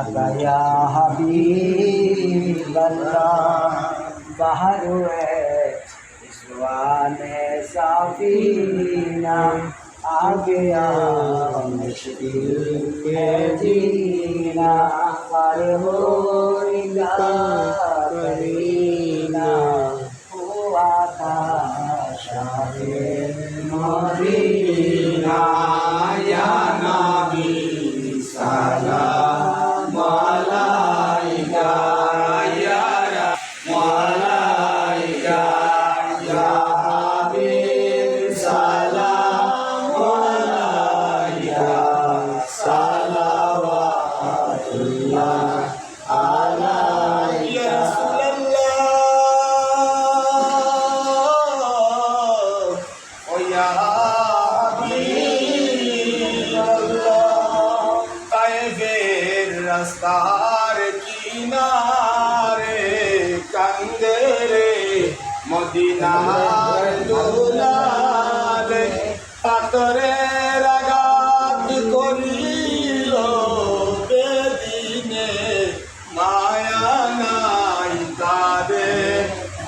আকায়া হাবিবাল্লাহ বাহারু ইসওয়ানে সাফিনা, আগয়া মুশকিল কে জিনা পার হইলা করিনা। হুয়া তা শাহে মদিনা। রাস্তার কিনারে কান্দে রে মদিনার দুলারে পাতরের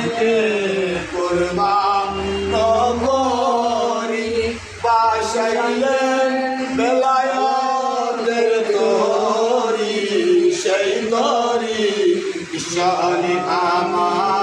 হুসেনকে কুরবান নগরী বাসাইলেন বেলায়তের আমার